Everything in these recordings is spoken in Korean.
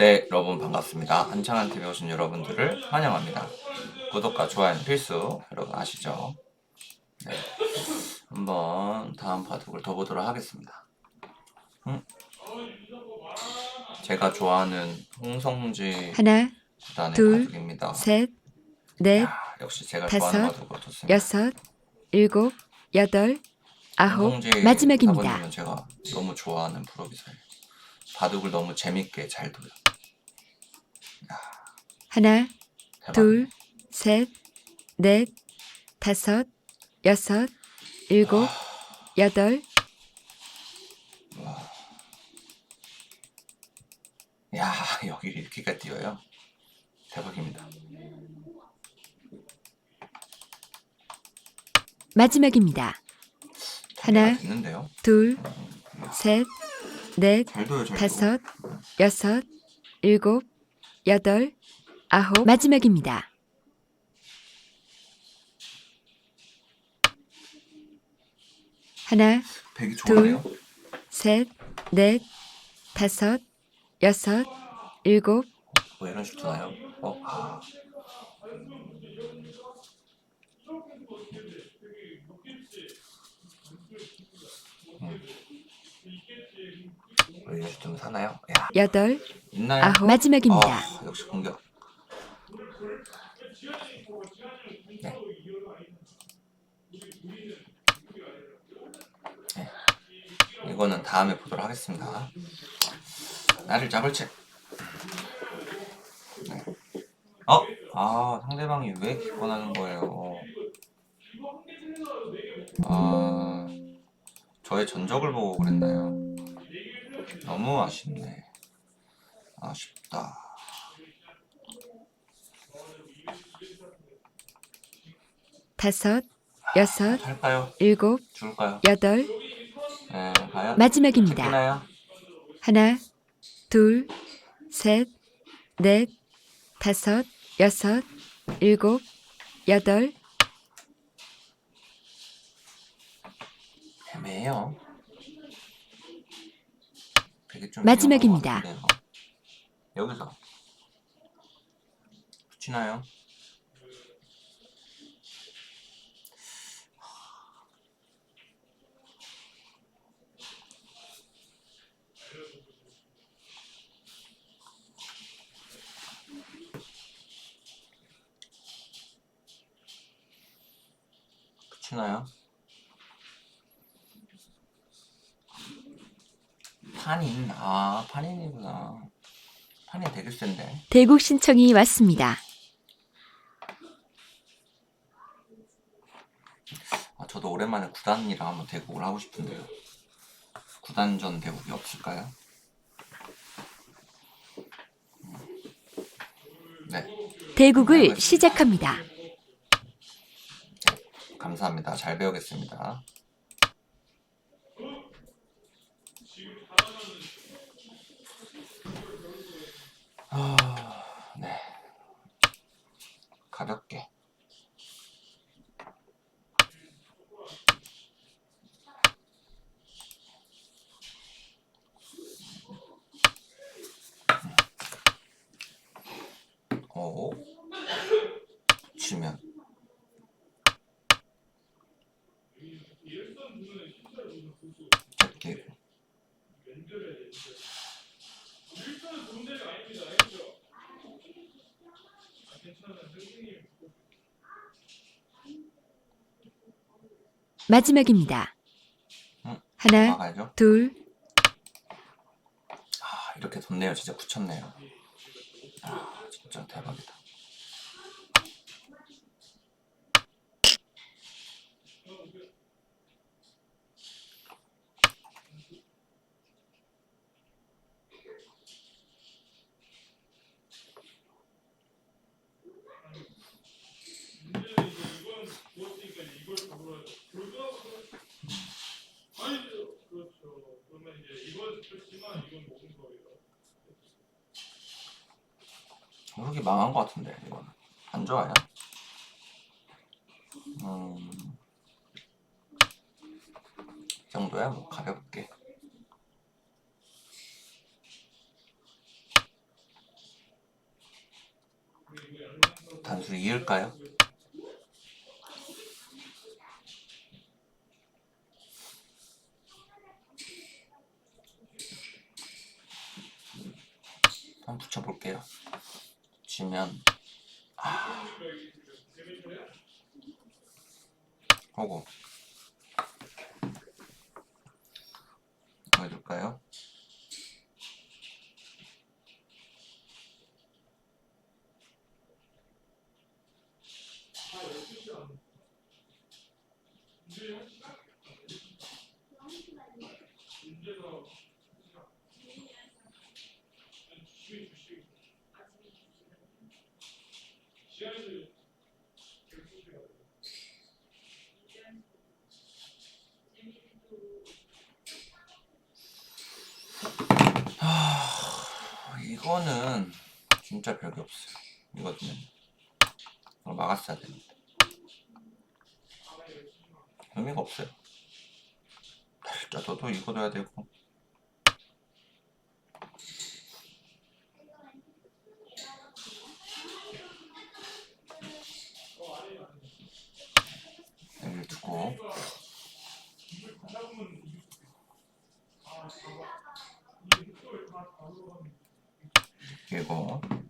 네, 여러분 반갑습니다. 한창한 TV에 오신 여러분들을 환영합니다. 구독과 좋아요는 필수, 여러분 아시죠? 네. 한번 다음 바둑을 더 보도록 하겠습니다. 음? 제가 좋아하는 홍성지 하나, 구단의 둘, 바둑입니다. 셋, 넷, 야, 역시 제가 다섯, 좋아하는 바둑으로 좋습니다. 여섯, 일곱, 여덟, 아홉, 홍성지 마지막입니다. 아버님은 제가 너무 좋아하는 프로비서예요. 바둑을 너무 재밌게 잘 둬요. 하나. 둘, 셋, 넷, 다섯, 여섯, 일곱, 여덟, 야 여기 이렇게까지 뛰어요? 대박입니다. 마지막입니다. 하나, 둘, 셋, 넷, 잘 둬요 잘 다섯, 여섯, 일곱, 여덟, 아홉, 마지막입니다. 하나, 백이 좋아요 셋, 넷, 다섯, 여섯, 일곱, 뭐 이런 식으로 나요 어? 아. 음. 뭐 이런 식으로 사나요? 야 여덟, 있나요? 아홉, 마지막입니다. 아, 역시 공격 네. 네. 이거는 다음에 보도록 하겠습니다. 나를 잡을지. 네. 어? 아 상대방이 왜 기권하는 거예요? 아 저의 전적을 보고 그랬나요? 너무 아쉽네. 아쉽다. 다섯, 여섯, 할까요? 일곱, 줄까요? 여덟, 네, 과연 마지막입니다. 잡히나요? 하나, 둘, 셋, 넷, 다섯, 여섯, 일곱, 여덟, 애매해요. 되게 좀 마지막입니다. 위험한 것 같은데요. 여기서 붙이나요? 붙이나요? 판인 아 판인이구나 판인 되게 센데 대국 신청이 왔습니다. 아, 저도 오랜만에 구단이랑 한번 대국을 하고 싶은데요 구단전 대국이 없을까요? 음. 네 대국을 시작합니다. 감사합니다. 잘 배우겠습니다. 아, 네. 가볍게 오 붙이면 이렇게 마지막입니다. 응. 하나, 막아야죠? 둘, 아 이렇게 뒀네요. 진짜 붙였네요. 아 진짜 대박이다 뭐 여기 망한 것 같은데 이건 안 좋아요. 음, 이 정도야 뭐 가볍게. 단수를 이을까요? 붙여볼게요. 붙이면 아 하고 뭐 해줄까요? 이거는 진짜 별게 없어요. 이거는 이걸 막았어야 되는데 의미가 없어요. 너도 이거 둬야 되고 여기를 두고 그리고 음.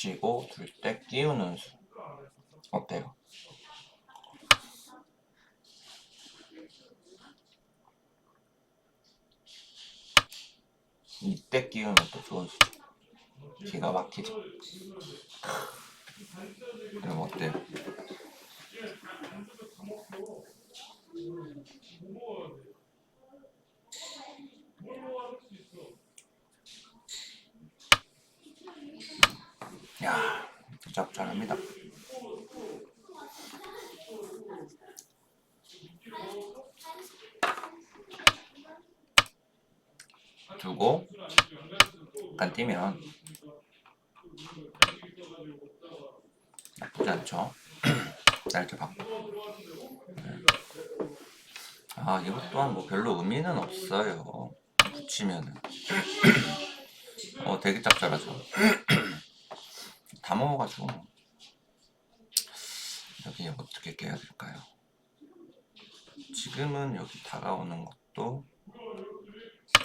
붙이고 둘 때 끼우는 수 어때요? 이때 끼우면 또 좋은 수죠 기가 막히죠 그럼 어때요? 야, 짭짤합니다. 두고 약간 뛰면 나쁘지 않죠? 짧게 받고 네. 아 이것 또한 뭐 별로 의미는 없어요 붙이면은 어 되게 짭짤하죠 다 먹어가지고 여기 어떻게 깨야 될까요? 지금은 여기 다가오는 것도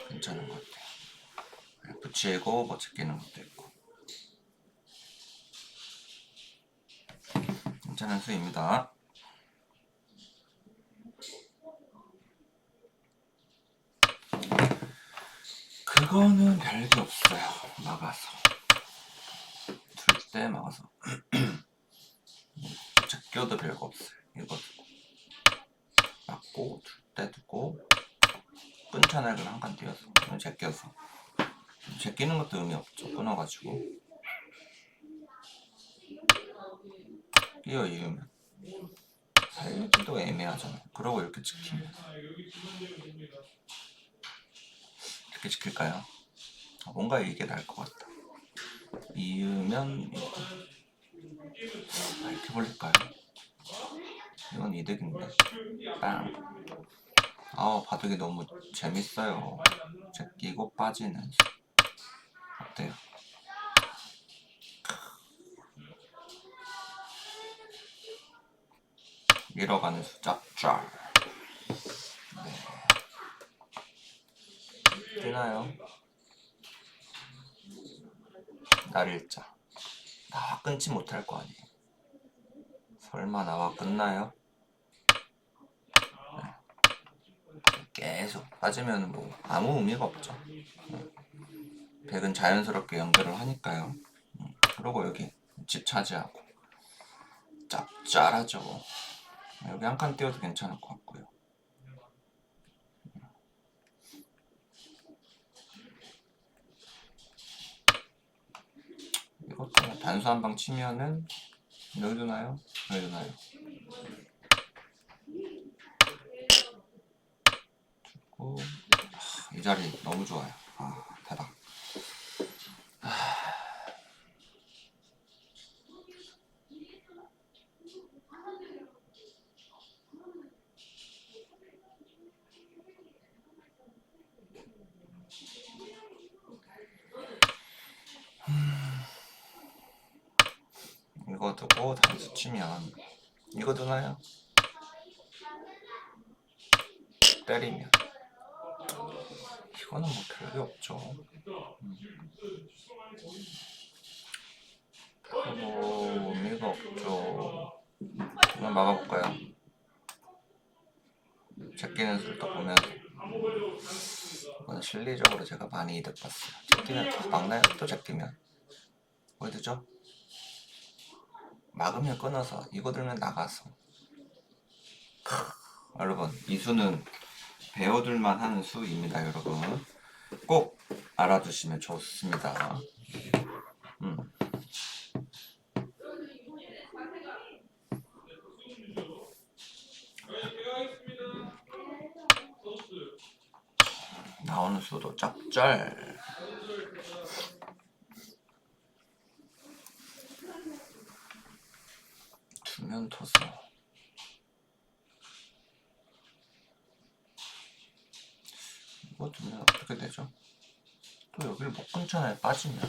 괜찮은 것 같아요. 붙이고 뭐 제끼는 것도 있고 괜찮은 수입니다. 그거는 별게 없어요. 막아서 둘 때 막아서 제껴도 별거 없어요. 이거 막고 둘때 두고 끈찬액을 한칸 띄어서 제껴서 제끼는 것도 의미 없죠. 끊어가지고 끼어 이으면 살리기도 애매하잖아요. 그러고 이렇게 지키면 이렇게 지킬까요? 아, 뭔가 이게 나을 것 같다. 이으면. 아, 이렇게 벌릴까요? 이건 이득인데. 빵. 아우 바둑이 너무 재밌어요. 제끼고 빠지는. 어때요? 밀어가는 수 짭짤. 네. 되나요? 날일자. 나와 끊지 못할 거 아니에요. 설마 나와 끝나요? 계속 빠지면 뭐 아무 의미가 없죠. 음. 백은 자연스럽게 연결을 하니까요. 음. 그리고 여기 집 차지하고 짭짤하죠. 여기 한 칸 띄워도 괜찮을 것 같고요. 단수 한 방 치면은 여기 두나요? 여기 두나요? 두고 아, 이 자리 너무 좋아요. 아 대박. 이거 두고 단수 치면 이거 두나요? 때리면 이거는 뭐 별게 없죠. 음. 뭐 의미가 없죠. 한번 막아볼까요? 제끼는 또 보면서 이건 실리적으로 제가 많이 이득 봤어요. 제끼면 또 막나요? 또 제끼면 두죠? 막으면 끊어서 이거 들면 나가서. 크, 여러분 이 수는 배워둘만 하는 수입니다 여러분. 꼭 알아두시면 좋습니다. 음. 나오는 수도 짭짤 두면 토서 이거 두면 어떻게 되죠? 또 여기를 못 끊잖아요 빠지면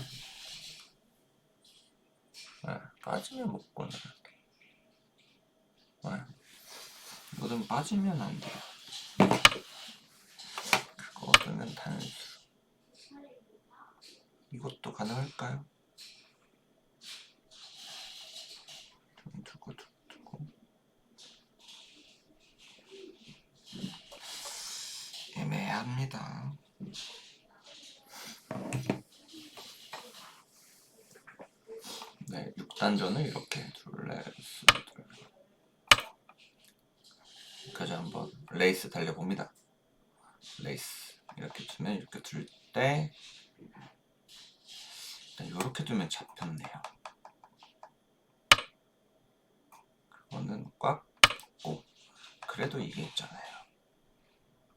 네, 빠지면 못 끊어요 네. 이거는 빠지면 안 돼요 그거 두면 단수 이것도 가능할까요? 좀 두고 두고 두고 애매합니다. 네, 6단전을 이렇게 둘, 넷, 둘. 여기까지 한번 레이스 달려봅니다. 레이스 이렇게 두면 이렇게 둘 때 일단 이렇게 두면 잡혔네요. 그거는 꽉고 그래도 이게 있잖아요.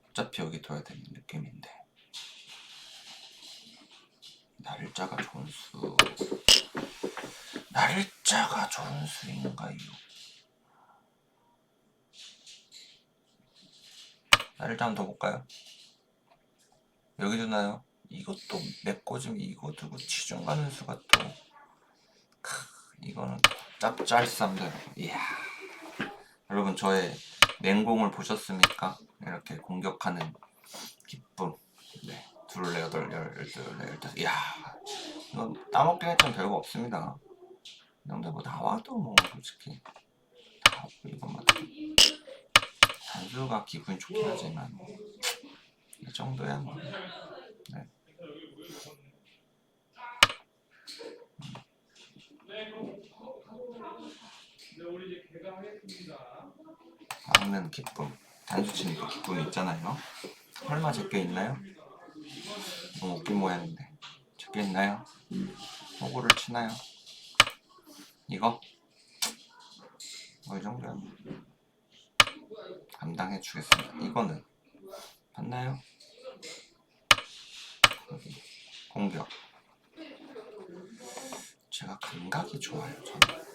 어차피 여기 둬야 되는 느낌인데 날짜가 좋은 수 날짜가 좋은 수인가요? 한번 더 볼까요? 여기 두나요? 이것도 메꿔주면 이거 두고 치중 가는 수가 또 크, 이거는 짭짤쌈들. 이야. 여러분 저의 맹공을 보셨습니까? 이렇게 공격하는 기쁨. 네. 둘레 여덟 열 열둘 열다섯. 이야. 이거 따먹긴 했지만 별거 없습니다. 이 정도 뭐 나와도 뭐 솔직히 다 이것만 단수가 기분이 좋긴 하지만 이 정도야 뭐 네. 막는 기쁨 단수 치는 그 기쁨이 있잖아요 설마 제껴 있나요? 너무 웃긴 모양인데 제껴 있나요? 호구를 치나요? 이거? 뭐 이 정도면 감당해 주겠습니다. 이거는? 여기 공격. 제가 감각이 좋아요 저는.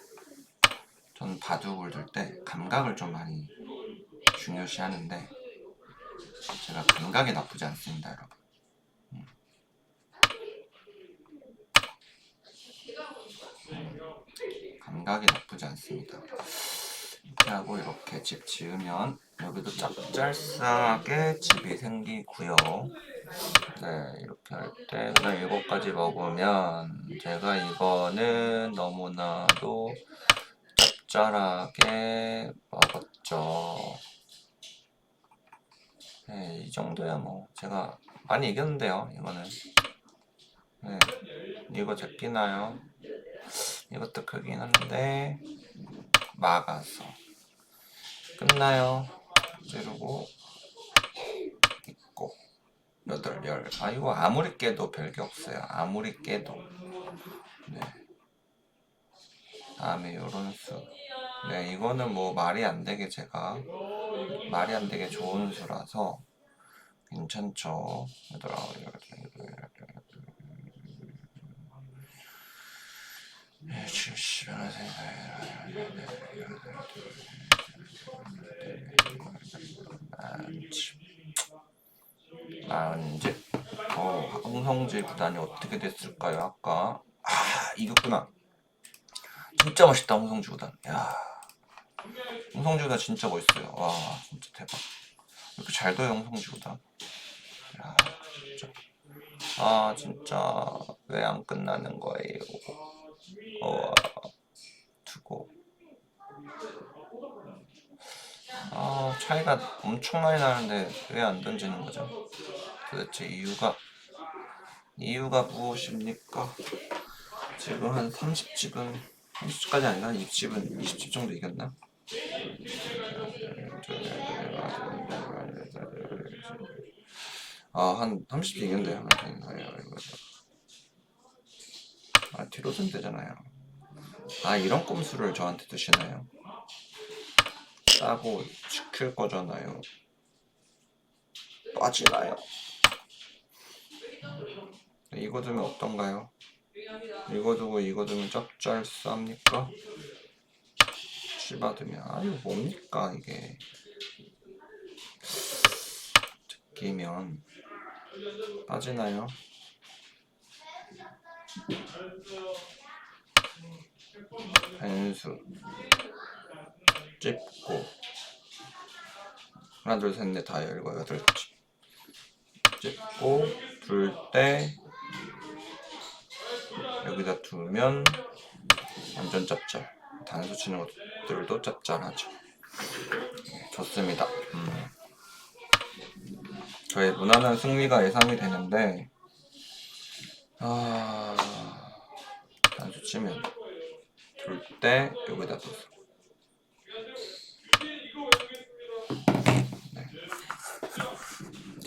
저는 바둑을 둘 때 감각을 좀 많이 중요시 하는데 제가 감각이 나쁘지 않습니다 여러분. 음. 음, 감각이 나쁘지 않습니다 이렇게 하고 이렇게 집 지으면 여기도 짭짤싸게 집이 생기고요 네 이렇게 할 때 그다음 일곱 가지 먹으면 제가 이거는 너무나도 짭짤하게 먹었죠 네, 이 정도야 뭐 제가 많이 이겼는데요 이거는 네, 이거 제끼나요 이것도 크긴 한데 막아서 끝나요 찌르고 있고 여덟 열 아 이거 아무리 깨도 별게 없어요 아무리 깨도 네 다음에 요런 수. 네, 이거는 뭐 말이 안 되게 제가 말이 안 되게 좋은 수라서 괜찮죠. 얘들아, 아, 이제 어, 홍성재 구단이 어떻게 됐을까요? 아까 아 이겼구나. 진짜 멋있다 홍성주 구단. 야, 홍성주 구단 진짜 멋있어요. 와, 진짜 대박. 이렇게 잘 둬요 홍성주 구단. 야, 진짜. 아, 진짜 왜 안 끝나는 거예요? 어, 두고. 아, 차이가 엄청 많이 나는데 왜 안 던지는 거죠? 도대체 이유가 이유가 무엇입니까? 지금 한 30집은 30집까지 아니라 한 20집은 20집 정도 이겼나? 아, 한 30집 이겼네요. 아, 뒤로 든 되잖아요. 아, 이런 꼼수를 저한테 드시나요? 따고 지킬 거잖아요. 빠지나요? 이거 두면 어떤가요? 이거 두고 이거 두면 짭짤쌉니까? 씹어두면 아 이거 뭡니까 이게 끼면 빠지나요? 변수 찝고. 하나 둘셋넷 다 열고 여덟 집 찍고 둘 때. 여기다 두면 완전 짭짤. 단수 치는 것들도 짭짤하죠. 네, 좋습니다. 음. 저의 무난한 승리가 예상이 되는데 아 단수 치면 둘 때 여기다 둬서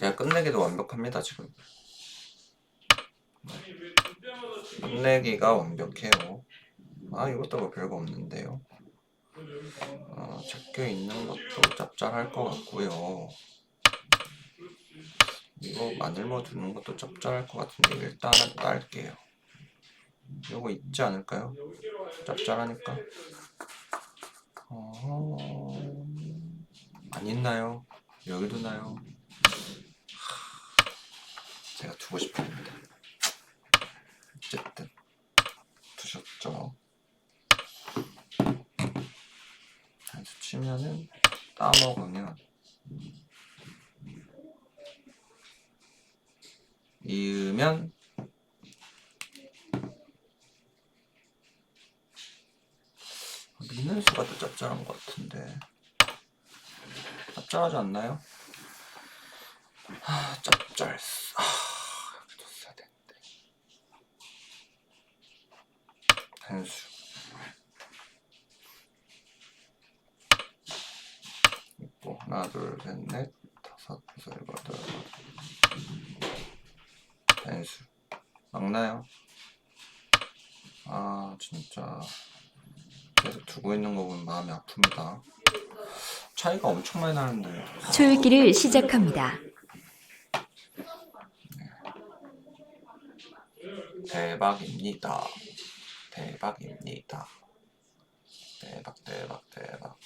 제가 끝내기도 완벽합니다 지금 네. 끝내기가 완벽해요 아 이것도 뭐 별거 없는데요 어, 적혀 있는 것도 짭짤할 것 같고요 이거 마늘모 두는 것도 짭짤할 것 같은데 일단 딸게요 이거 있지 않을까요? 짭짤하니까 어... 안 있나요? 여기 두나요? 제가 두고 싶었는데. 어쨌든 두셨죠. 단수 치면은 따먹으면 이으면 미는 수가 더 짭짤한 것 같은데. 짭짤하지 않나요? 아 짭짤 아 여기 뒀어야 되는데 단수. 있고 하나 둘셋넷 다섯 여섯 일곱 여덟 단수. 막나요? 아 진짜. 계속 두고 있는 거 보면 마음이 아픕니다. 차이가 엄청 많이 나는데. 초읽기를 시작합니다. 대박입니다. 대박입니다. 대박, 대박, 대박.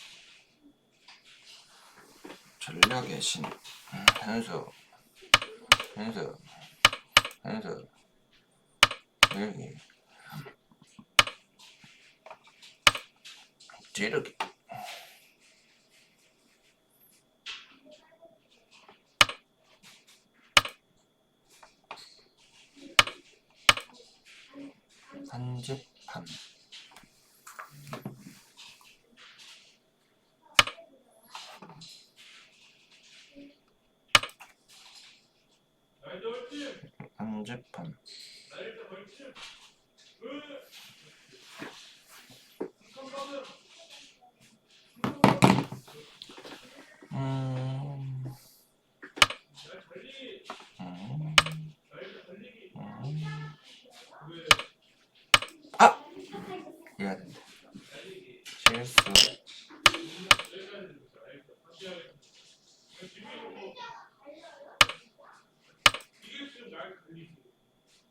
전략의 신. 음, 현수. 현수. 현수. 여기. 찌르기. 한집 판 한집판 음. 음. 음. 아! 이래야 된다.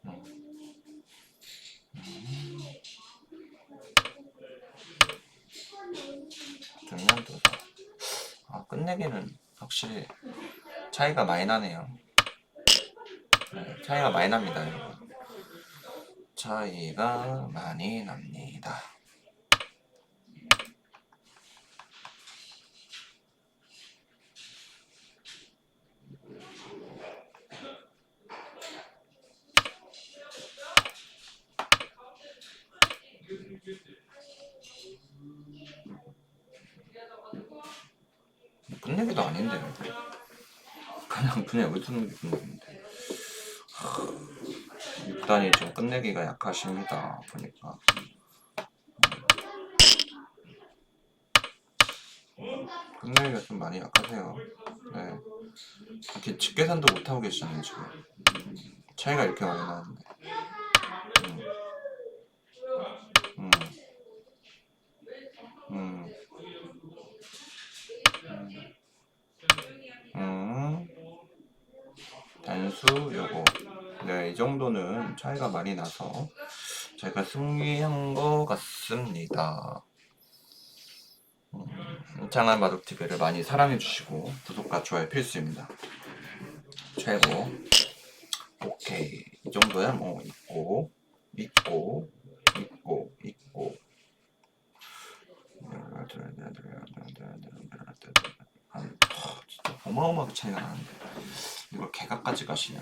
음. 중량도 아 끝내기는 확실히 차이가 많이 나네요. 네, 차이가 많이 납니다, 여러분. 차이가 많이 납니다. 끝내기도 아닌데 그냥 그냥 의도는 게 끝내기인데 6단이 좀 끝내기가 약하십니다. 보니까. 끝내기가 좀 많이 약하세요. 네. 이렇게 집계산도 못하고 계시네 지금. 차이가 이렇게 많이 나는데 음. 음. 음. 음. 단수 요거 네 이 정도는 차이가 많이 나서 제가 승리한 것 같습니다. 음, 창한 바둑TV를 많이 사랑해 주시고 구독과 좋아요 필수입니다. 최고. 오케이. 이 정도야 뭐. 있고 있고 있고 있고. 한, 아, 어마어마하게 차이가 나는데. 이걸 개각까지 가시네